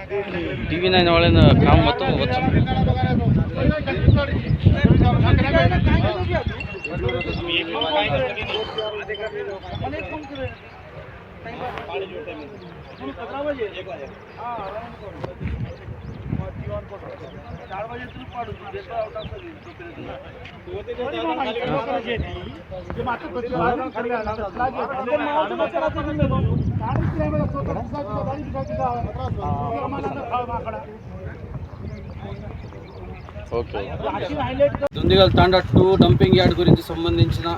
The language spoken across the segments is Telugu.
ટીવી નાઇન વાળાને કામ હતું વચ્ચે પાણી જોતા હા Dundigal Tanda to dumping yard గురించి సంబంధించిన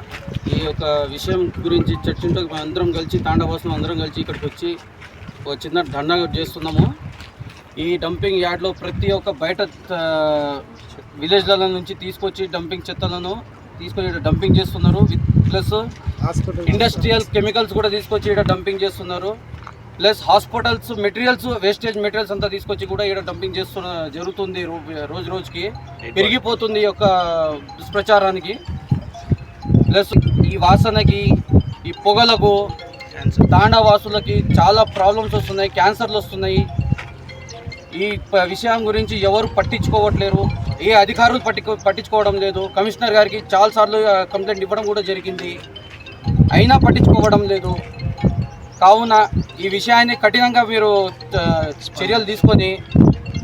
ఈ యొక్క విషయం గురించి చర్చించడానికి మేము అందరం కలిసి తాండా కోసం అందరం కలిసి ఇక్కడికి వచ్చి ఒక చిన్న ధర్నా చేస్తున్నాము. ఈ డంపింగ్ యార్డ్లో ప్రతి ఒక్క బయట విలేజ్ల నుంచి తీసుకొచ్చి డంపింగ్ చెత్తలను తీసుకొని ఇక్కడ డంపింగ్ చేస్తున్నారు. విత్ ప్లస్ ఇండస్ట్రియల్ కెమికల్స్ కూడా తీసుకొచ్చి ఇక్కడ డంపింగ్ చేస్తున్నారు. Plus hospitals materials wastage materials అంతా తీసుకొచ్చి కూడా ఇక్కడ డంపింగ్ చేస్తున్న జరుగుతుంది రో- రోజు రోజుకి. పెరిగిపోతుంది ఈ యొక్క దుష్ప్రచారానికి. ప్లస్ ఈ వాసనకి ఈ పొగలకు తాండవాసులకి చాలా ప్రాబ్లమ్స్ వస్తున్నాయి క్యాన్సర్లు వస్తున్నాయి. ఈ విషయం గురించి ఎవరు పట్టించుకోవట్లేరు. ఏ అధికారులు పట్టి పట్టించుకోవడం లేదు. కమిషనర్ గారికి చాలాసార్లు కంప్లైంట్ ఇవ్వడం కూడా జరిగింది. అయినా పట్టించుకోవడం లేదు. కావున ఈ విషయాన్ని కఠినంగా మీరు చర్యలు తీసుకొని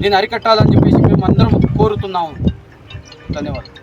దీన్ని అరికట్టాలని చెప్పేసి మేము అందరం కోరుతున్నాము. ధన్యవాదాలు.